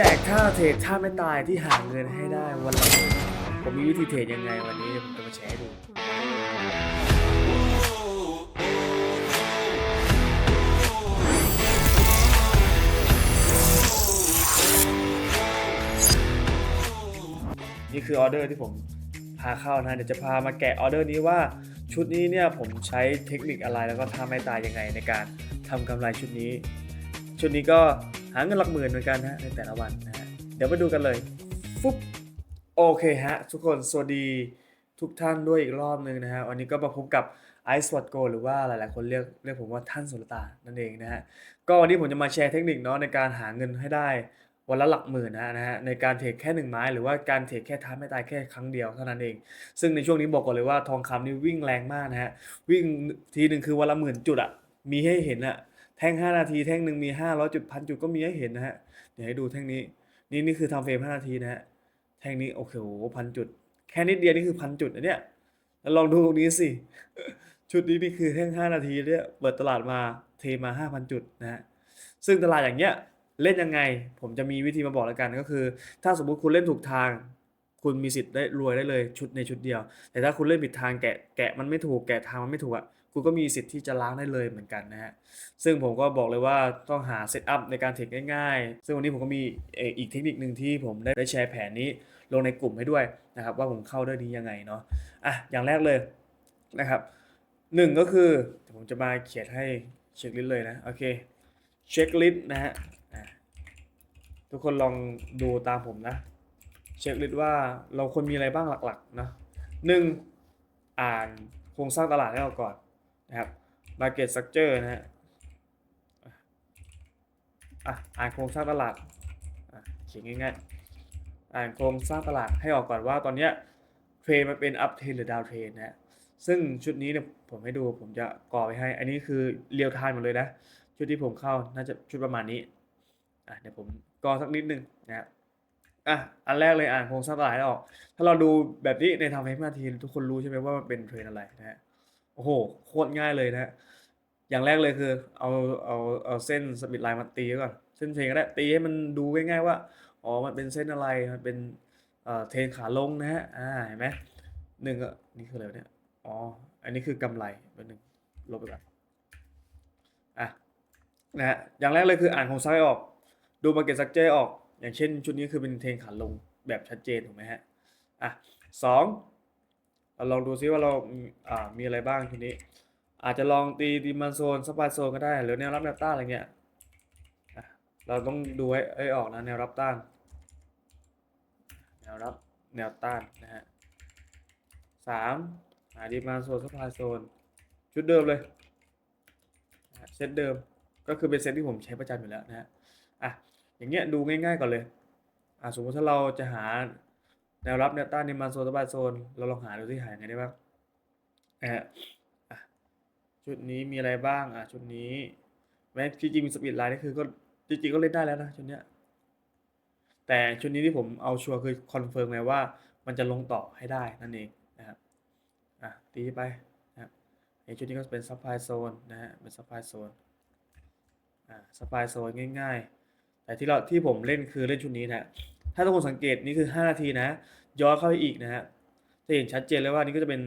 แจกท่าเทรดท่าไม่ตายที่หาเงินให้ได้วันละหมื่นผมมีวิธีเทรดยังไงวันนี้ผมจะมาแชร์ให้ดู นี่คือออเดอร์ที่ผมพาเข้านะเดี๋ยวจะพามาแกะออเดอร์นี้ว่าชุดนี้เนี่ยผมใช้เทคนิคอะไรแล้วก็ท่าไม่ตายยังไงในการทำกำไรชุดนี้ ชุดนี้ก็ หาเงินหลักหมื่นเหมือนกันนะในแต่ละวันนะฮะเดี๋ยวมาดูกันเลยฟุ๊บโอเคฮะทุกคนสวัสดีทุกท่านด้วยอีกรอบหนึ่งนะฮะวันนี้ก็มาพบกับ Ice w a t Go หรือว่าหลายๆ คนเรียกเรียกผมว่าท่านสุลตานนั่นเองนะฮะก็วันนี้ผมจะมาแชร์เทคนิคเนาะในการหาเงินให้ได้วันละหลักหมื่นนะฮะนะฮะในการเทรดแค่หนึ่งไม้ หรือว่าการเทรดแค่ท้าไม่ตายแค่ครั้งเดียวเท่านั้นเอง ซึ่งในช่วงนี้บอกก่อนเลยว่าทองคำนี่วิ่งแรงมากนะฮะวิ่งทีหนึ่งคือวันละหมื่นจุดอะมีให้เห็นอะ แท่ง 5 นาทีแท่งหนึ่งมี 500 จุดพันจุดก็มีให้เห็นนะฮะ เดี๋ยวให้ดูแท่งนี้ นี่นี่คือทำเฟรม 5 นาทีนะฮะ แท่งนี้โอเคโหพันจุด แค่นิดเดียวนี่คือพันจุดนะเนี่ยแล้วลองดูตรงนี้สิ ชุดนี้นี่คือแท่ง 5 นาทีเนี่ยเปิดตลาดมาเทมา 5,000 จุดนะฮะ ซึ่งตลาดอย่างเงี้ยเล่นยังไง ผมจะมีวิธีมาบอกแล้วกันก็คือ ถ้าสมมุติคุณเล่นถูกทาง คุณมีสิทธิ์ได้รวยได้เลยชุดในชุดเดียว แต่ถ้าคุณเล่นผิดทางแกะแกะมันไม่ถูกแกะทางมันไม่ถูกอะ คุณก็มีสิทธิ์ที่จะล้างได้เลยเหมือนกันนะฮะซึ่งผมก็บอกเลยว่าต้องหาเซตอัพในการเทรดง่ายๆ ซึ่งวันนี้ผมก็มีเอออีกเทคนิคหนึ่งที่ผมได้ได้แชร์แผนนี้ลงในกลุ่มให้ด้วยนะครับว่าผมเข้าได้วยนี้ยังไงเนาะอะอย่างแรกเลยนะครับหนึ่งก็คือผมจะมาเขียนให้เช็คลิสต์เลยนะโอเคเช็คลิสต์นะฮะอะทุกคนลองดูตามผมนะ เช็คลิสต์ว่าเราควรมีอะไรบ้างหลักๆนะหนึ่งอ่านโครงสร้างตลาดให้เราก่อน นะครับ market structure นะฮะอะอ่านโครงสร้างตลาดอะเขียนง่ายๆ อ่านโครงสร้างตลาดให้ออกก่อนว่าตอนเนี้ยเทรนมันเป็น up trend หรือ down trend นะฮะซึ่งชุดนี้เนี่ยผมให้ดูผมจะก่อไว้ให้ อันนี้คือเรียลไทม์หมดเลยนะ ชุดที่ผมเข้าน่าจะชุดประมาณนี้อะเดี๋ยวผมกรอสักนิดนึงนะครับอะอันแรกเลยอ่านโครงสร้างตลาดให้ออก ถ้าเราดูแบบนี้ในทำเฟซนาทีทุกคนรู้ใช่ไหมว่ามันเป็นเทรนด์อะไรนะฮะ โอ้โห โคตรง่ายเลยนะฮะ อย่างแรกเลยคือ เอาเอาเอาเส้นสปิดไลน์มาตีไว้ก่อน เส้นเทรนก็ได้ ตีให้มันดูง่ายๆว่า อ๋อ มันเป็นเส้นอะไร มันเป็นเอ่อเทรนขาลงนะฮะ อ่า เห็นไหมหนึ่งก็นี่คืออะไรวะเนี่ย อ๋อ อันนี้คือกำไรเป็นหนึ่งลบไปก่อน อะ นะฮะ อย่างแรกเลยคืออ่านโครงสร้างออก ดู market structure ออก อย่างเช่น ชุดนี้คือเป็นเทรนขาลงแบบชัดเจนถูกไหมฮะ อะสอง เราลองดูซิว่าเรามีอ่ามีอะไรบ้างทีนี้ อาจจะลองตีดีมันโซนซัพพลายโซนก็ได้ หรือแนวรับแนวต้านอะไรเงี้ยเราต้องดูให้ใหออกนะแนวรับต้าน แนวรับแนวต้านนะฮะสามหาดีมันโซนซัพพลายโซน ชุดเดิมเลยเซตเดิมก็คือเป็นเซตที่ผมใช้ประจำอยู่แล้วนะฮะอะอย่างเงี้ยดูง่ายๆก่อนเลยอะสมมติถ้าเราจะหา แนวรับแนวต้านในมันโซนตะบายโซน เราลองหาดูที่หายังไงได้บ้างนะฮะอะชุดนี้มีอะไรบ้างอะชุดนี้แม้จริงๆมีสปีดไลน์นี่คือก็จริงๆก็เล่นได้แล้วนะชุดเนี้ยแต่ชุดนี้ที่ผมเอาชัวร์คือคอนเฟิร์มไงว่ามันจะลงต่อให้ได้นั่นเองนะครับอะตีไปนะครับไอชุดนี้ก็เป็นซัพพลายโซนนะฮะเป็นซัพพลายโซนอ่าสปายโซนง่าย ๆ แต่ที่เราที่ผมเล่นคือเล่นชุดนี้นะฮะ ถ้าทุกคนสังเกตนี่คือ 5 นาทีนะ ย้อนเข้าไปอีกนะฮะจะเห็นชัดเจนเลยว่านี่ก็จะเป็น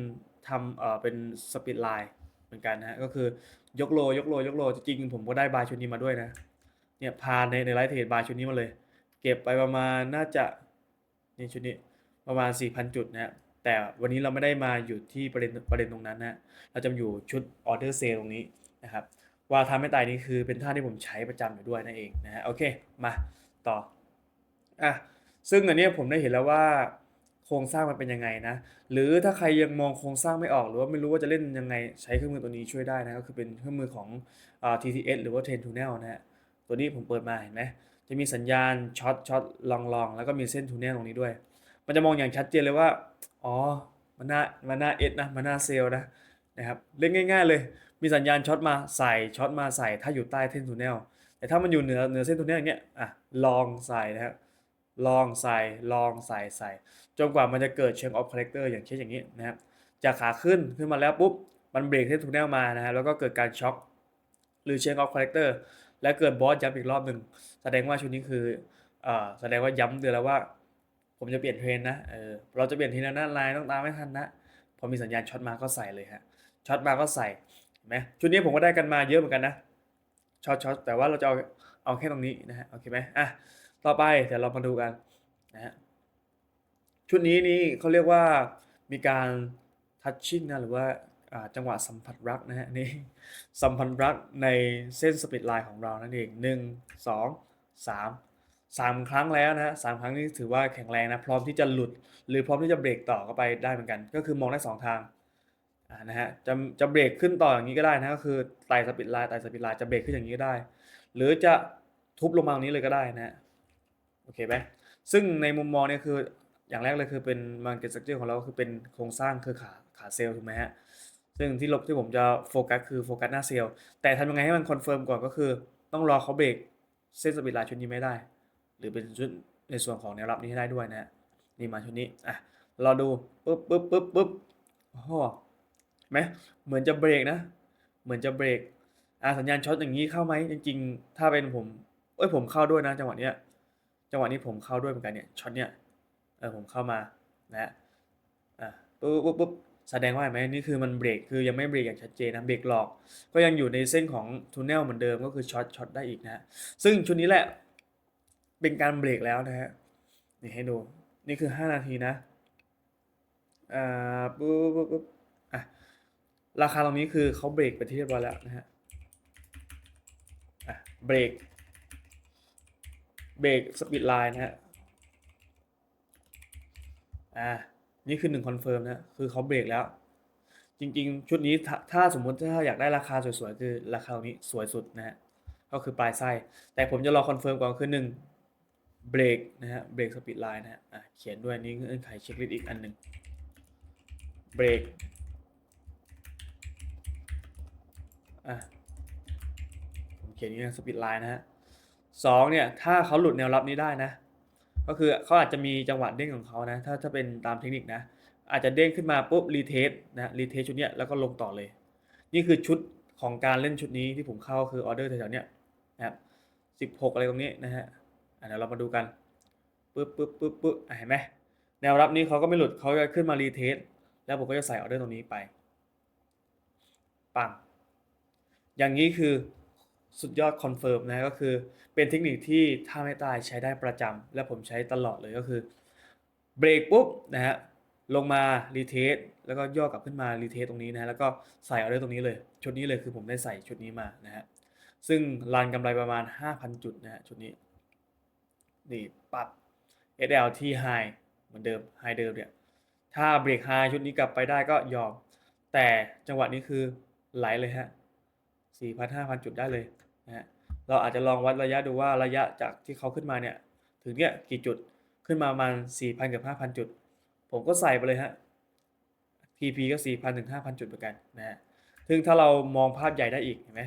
ทำเอ่อเป็นสปีดไลน์เหมือนกันนะฮะก็คือยกโลยกโลยกโลจริงๆผมก็ได้บายชุดนี้มาด้วยนะเนี่ยพาในในไลท์เทรดบายชุดนี้มาเลย เก็บไปประมาณน่าจะนี่ชุดนี้ประมาณ 4,000 จุดนะฮะแต่วันนี้เราไม่ได้มาอยู่ที่ประเด็นประเด็นตรงนั้นนะเราจะอยู่ชุดออเดอร์เซลตรงนี้นะครับว่าทำให้ตายนี่คือเป็นท่าที่ผมใช้ประจำอยู่ด้วยนั่นเองนะฮะโอเคมาต่ออะ ซึ่งอันนี้ผมได้เห็นแล้วว่าโครงสร้างมันเป็นยังไงนะหรือถ้าใครยังมองโครงสร้างไม่ออก หรือว่าไม่รู้ว่าจะเล่นยังไงใช้เครื่องมือตัวนี้ช่วยได้นะก็คือเป็นเครื่องมือของอ TTS หรือว่า Ten Tunnel นะฮะตัวนี้ผมเปิดมาเห็นไหมจะมีสัญญาณช็อตช็อตลองลองแล้วก็มีเส้นทูเนลตรงนี้ด้วย มันจะมองอย่างชัดเจนเลยว่า อ๋อ มันหน่ามันหน่าเอสนะ มันหน่าเซลนะนะครับ เล่นง่าย ๆ เลย มีสัญญาณช็อตมาใส่ช็อตมาใส่ ถ้าอยู่ใต้เส้นทูเนลแต่ถ้ามันอยู่เหนือเหนือเส้นทูเนลอย่างเงี้ย อะ ลองใส่นะครับ ลองใส่ลองใส่ใส่จนกว่ามันจะเกิดเชิงออฟคาแรคเตอร์อย่างเช่นอย่างนี้นะครับจากขาขึ้นขึ้นมาแล้วปุ๊บมันเบรกเส้นทูเนลมานะฮะแล้วก็เกิดการช็อคหรือเชิงออฟคาแรคเตอร์และเกิดบอสยับอีกรอบหนึ่งแสดงว่าชุดนี้คืออ่าแสดงว่าย้ำเตือนแล้วว่า ผมจะเปลี่ยนเทรนนะเออเราจะเปลี่ยนเทรนนะไลน์ต้องตามไม่ทันนะพอมีสัญญาณช็อตมาก็ใส่เลยฮะช็อตมาก็ใส่เห็นไหมชุดนี้ผมก็ได้กันมาเยอะเหมือนกันนะช็อตช็อตแต่ว่าเราจะเอาเอาแค่ตรงนี้นะฮะโอเคไหมอะ ต่อไปเดี๋ยวเรามาดูกันนะฮะชุดนี้นี่เขาเรียกว่ามีการทัชชิ่งนะหรือว่าาจังหวะสัมผัสรักนะฮะนี่สัมพันธ์รักในเส้นสปีดไลน์ของเรานั่นเองหนึ่งสองสามสามครั้งแล้วนะฮะสามครั้งนี้ถือว่าแข็งแรงนะพร้อมที่จะหลุด หรือพร้อมที่จะเบรกต่อเข้าไปได้เหมือนกัน ก็คือมองได้สองทางานะฮะจะจะเบรกขึ้นต่ออย่างนี้ก็ได้นะก็คือไต่สปีดไลน์ไต่สปีดไลน์จะเบรกขึ้นอย่างนี้ก็ได้ หรือจะทุบลงมาตรงนี้เลยก็ได้นะฮะ เคไหมซึ่งในมุมมองเนี่ยคืออย่างแรกเลยคือเป็นมาร์เก็ตสตรัคเจอร์ของเราคือเป็นโครงสร้างคือขาขาเซลล์ถูกไหมฮะซึ่งที่ลบที่ผมจะโฟกัสคือโฟกัสหน้าเซลล์แต่ทำยังไงให้มันคอนเฟิร์มก่อนก็คือ ต้องรอเขาเบรกเส้นสปีดไลน์ชุดนี้ไม่ได้ หรือเป็นชุดในส่วนของแนวรับนี้ให้ได้ด้วยนะฮะนี่มาชุดนี้อะรอดูปุ๊บปุ๊บปุ๊บปุ๊บโอ้โหไหมเหมือนจะเบรกนะ เหมือนจะเบรกอะสัญญาณช็อตอย่างนี้เข้าไหมจริงๆถ้าเป็นผมเอ้ยผมเข้าด้วยนะจังหวะเนี้ย จังหวะนี้ผมเข้าด้วยเหมือนกันเนี่ยช็อตเนี้ยเออผมเข้ามานะฮะอะปุ๊บปุ๊บปุ๊บแสดงว่าเห็นไหมนี่คือมันเบรกคือยังไม่เบรกอย่างชัดเจนนะเบรกหลอก ก็ยังอยู่ในเส้นของทูเนลเหมือนเดิมก็คือช็อตช็อตได้อีกนะฮะซึ่งชุดนี้แหละเป็นการเบรกแล้วนะฮะนี่ให้ดูนี่คือ 5 นาทีนะอ่าปุ๊บปุ๊บปุ๊บอะราคาตรงนี้คือเขาเบรกไปที่เรียบร้อยแล้วนะฮะอะเบรก เบรกสปีดไลน์นะฮะ อ่า นี่คือหนึ่งคอนเฟิร์มนะ คือเขาเบรกแล้ว จริงๆ ชุดนี้ถ้าสมมติถ้าอยากได้ราคาสวยๆ คือราคาตรงนี้สวยสุดนะฮะ ก็คือปลายไส้ แต่ผมจะรอคอนเฟิร์มก่อนคือหนึ่งเบรกนะฮะ เบรกสปีดไลน์นะฮะ อะ เขียนด้วยนี่เงื่อนไขเช็คลิสต์อีกอันหนึ่งเบรก อะ ผมเขียนอย่างนี้นะสปีดไลน์นะฮะ สองเนี่ยถ้าเขาหลุดแนวรับนี้ได้นะ ก็คือเขาอาจจะมีจังหวะเด้งของเขานะ ถ้าถ้าเป็นตามเทคนิคนะ อาจจะเด้งขึ้นมาปุ๊บรีเทสนะรีเทสชุดเนี้ยแล้วก็ลงต่อเลย นี่คือชุดของการเล่นชุดนี้ที่ผมเข้าคือออเดอร์แถวๆเนี้ยนะครับสิบหกอะไรตรงนี้นะฮะเดี๋ยวเรามาดูกันปุ๊บปุ๊บปุ๊บปุ๊บเห็นไหมแนวรับนี้เขาก็ไม่หลุดเขาจะขึ้นมารีเทสแล้วผมก็จะใส่ออเดอร์ตรงนี้ไปปังอย่างนี้คือ สุดยอดคอนเฟิร์มนะก็คือเป็นเทคนิคที่ถ้าไม่ตายใช้ได้ประจำและผมใช้ตลอดเลยก็คือเบรกปุ๊บนะฮะลงมารีเทสแล้วก็ย่อกลับขึ้นมารีเทสตรงนี้นะฮะแล้วก็ใส่ออเดอร์ตรงนี้เลย ชุดนี้เลยคือผมได้ใส่ชุดนี้มานะฮะซึ่งรันกำไรประมาณ 5,000 จุดนะฮะชุดนี้นี่ปรับ SL ที่ High เหมือนเดิม High เดิมเนี่ยถ้าเบรก High ชุดนี้กลับไปได้ก็ยอม แต่จังหวะนี้คือไหลเลยฮะ 4,000 5,000จุดได้เลยนะฮะเราอาจจะลองวัดระยะดูว่าระยะจากที่เขาขึ้นมาเนี่ยถึงเนี่ยกี่จุดขึ้นมาประมาณ4,000กับ5,000จุด ผมก็ใส่ไปเลยฮะ PP ก็4,000ถึง5,000จุดเหมือนกันนะฮะซึ่งถ้าเรามองภาพใหญ่ได้อีกเห็นไหม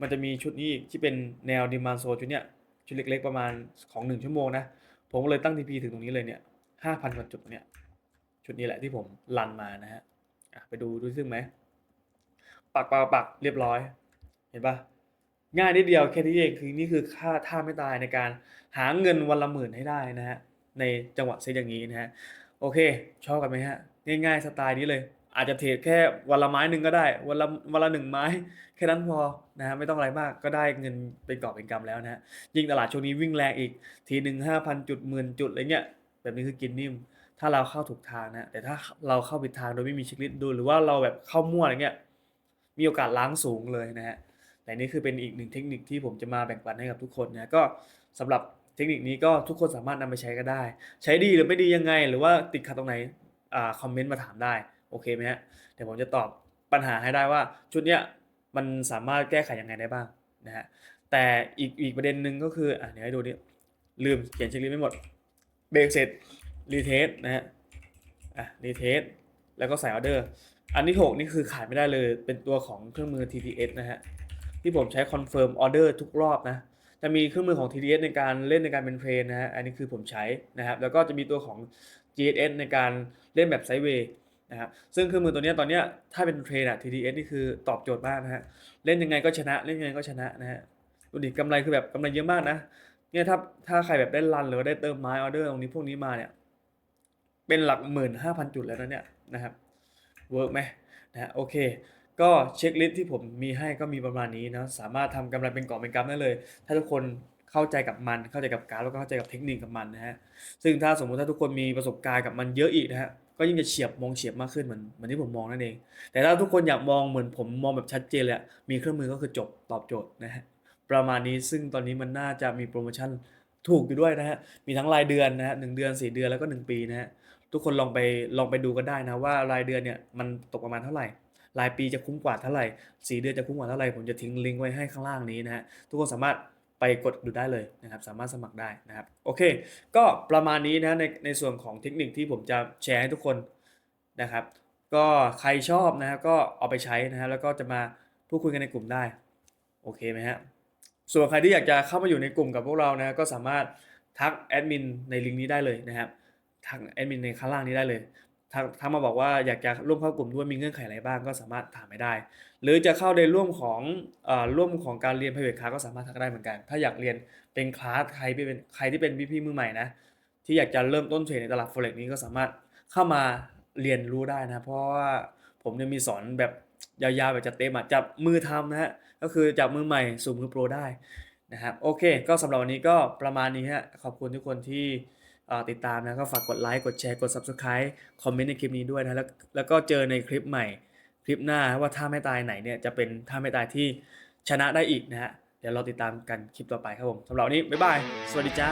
มันจะมีชุดนี้อีกที่เป็นแนวดิมานโซชุดเนี้ยชุดเล็กๆประมาณของ 1 ชั่วโมงนะ ผมก็เลยตั้ง TP ถึงตรงนี้เลยเนี่ย5,000กว่าจุดเนี่ยชุดนี้แหละที่ผมรันมานะฮะไปดูดูซึ่งไหมปักปักปักเรียบร้อย ห็นปะง่ายนิดเดียวแค่นี้เองคือนี่คือค่าท่าไม่ตายในการหาเงินวันละหมื่นให้ได้นะฮะในจังหวะเซตอย่างนี้นะฮะโอเค ชอบกันไหมฮะง่ายๆสไตล์นี้เลย อาจจะเทรดแค่วันละไม้หนึ่งก็ได้วันละวันละหนึ่งไม้ แค่นั้นพอนะฮะไม่ต้องอะไรมากก็ได้เงินเป็นกอบเป็นกำแล้วนะฮะยิ่งตลาดช่วงนี้วิ่งแรงอีก ทีหนึ่งห้าพันจุดหมื่นจุดอะไรเงี้ยแบบนี้คือกินนิ่ม ถ้าเราเข้าถูกทางนะแต่ถ้าเราเข้าผิดทางโดยไม่มีเช็คลิสต์ดูหรือว่าเราแบบเข้ามั่วอะไรเงี้ยมีโอกาสล้างสูงเลยนะฮะ แต่นี่คือเป็นอีกหนึ่งเทคนิคที่ผมจะมาแบ่งปันให้กับทุกคนนะก็สำหรับเทคนิคนี้ก็ทุกคนสามารถนำไปใช้ก็ได้ ใช้ดีหรือไม่ดียังไง หรือว่าติดขัดตรงไหนอ่าคอมเมนต์มาถามได้โอเคไหมฮะเดี๋ยวผมจะตอบปัญหาให้ได้ว่าชุดเนี้ยมันสามารถแก้ไขยังไงได้บ้างนะฮะแต่อีกอีกประเด็นหนึ่งก็คืออะเดี๋ยวให้ดูนี่ลืมเขียนเช็คลิสต์ไม่หมดเบรกเสร็จรีเทสนะฮะอะรีเทสแล้วก็ใส่ออเดอร์อันที่6นี่คือขาดไม่ได้เลยเป็นตัวของเครื่องมือ TTS นะฮะ ที่ผมใช้คอนเฟิร์มออเดอร์ทุกรอบนะจะมีเครื่องมือของ TTS ในการเล่นในการเป็นเทรนนะฮะอันนี้คือผมใช้นะครับแล้วก็จะมีตัวของ GSS ในการเล่นแบบไซด์เวย์นะครับซึ่งเครื่องมือตัวนี้ตอนนี้ถ้าเป็นเทรนอะ TTS นี่คือตอบโจทย์มากนะฮะเล่นยังไงก็ชนะเล่นยังไงก็ชนะนะฮะดูดิกำไรคือแบบกำไรเยอะมากนะเนี่ยถ้าถ้าใครแบบได้รันหรือว่าได้เติมไม้ออเดอร์ตรงนี้พวกนี้มาเนี่ยเป็นหลักหมื่นห้าพันจุดแล้วนะเนี่ยนะครับเวิร์กไหมนะฮะโอเค ก็เช็คลิสต์ที่ผมมีให้ก็มีประมาณนี้นะสามารถทำกำไรเป็นกอบเป็นกำได้เลย ถ้าทุกคนเข้าใจกับมัน เข้าใจกับการแล้วก็เข้าใจกับเทคนิคกับมันนะฮะซึ่งถ้าสมมุติถ้าทุกคนมีประสบการณ์กับมันเยอะอีกนะฮะก็ยิ่งจะเฉียบมองเฉียบมากขึ้นเหมือนเหมือนที่ผมมองนั่นเอง แต่ถ้าทุกคนอยากมองเหมือนผมมองแบบชัดเจนเลยมีเครื่องมือก็คือจบตอบโจทย์นะฮะประมาณนี้ซึ่งตอนนี้มันน่าจะมีโปรโมชั่นถูกอยู่ด้วยนะฮะมีทั้งรายเดือนนะฮะหนึ่งเดือนสี่เดือนแล้วก็หนึ่งปีนะฮะทุกคนลองไปลองไปดูกันได้นะว่ารายเดือนเนี่ยมันตกประมาณเท่าไหร่ รายปีจะคุ้มกว่าเท่าไหร่สี่เดือนจะคุ้มกว่าเท่าไหร่ผมจะทิ้งลิงก์ไว้ให้ข้างล่างนี้นะฮะทุกคนสามารถไปกดดูได้เลยนะครับสามารถสมัครได้นะครับโอเค ก็ประมาณนี้นะในในส่วนของเทคนิคที่ผมจะแชร์ให้ทุกคนนะครับ ก็ใครชอบนะฮะก็เอาไปใช้นะฮะแล้วก็จะมาพูดคุยกันในกลุ่มได้โอเคไหมฮะส่วนใครที่อยากจะเข้ามาอยู่ในกลุ่มกับพวกเรานะก็สามารถทักแอดมินในลิงก์นี้ได้เลยนะครับทางแอดมินในข้างล่างนี้ได้เลย ทักมาบอกว่าอยากจะร่วมเข้ากลุ่มด้วยมีเงื่อนไขอะไรบ้างก็สามารถถามไม่ได้ หรือจะเข้าในร่วมของอร่วมของการเรียน private class ก็สามารถทักได้เหมือนกัน ถ้าอยากเรียนเป็นคลาสใครที่เป็นใครที่เป็นพี่ๆมือใหม่นะที่อยากจะเริ่มต้นเทรดในตลาด forex นี้ก็สามารถเข้ามาเรียนรู้ได้นะเพราะว่าผมเนี่ยมีสอนแบบยาวๆแบบจัดเต็มอะจับมือทำนะฮะก็คือจับมือใหม่สู่มือโปรได้นะครับโอเค ก็สำหรับวันนี้ก็ประมาณนี้ฮะขอบคุณทุกคนที่ ติดตามนะก็ฝากกดไลค์กดแชร์กด Subscribe คอมเมนต์ในคลิปนี้ด้วยนะแล้วแล้วก็เจอในคลิปใหม่คลิปหน้าว่าท่าไม่ตายไหนเนี่ยจะเป็นท่าไม่ตายที่ชนะได้อีกนะฮะเดี๋ยวเราติดตามกันคลิปต่อไปครับผมสำหรับวันนี้บ๊ายบาย สวัสดีจ้า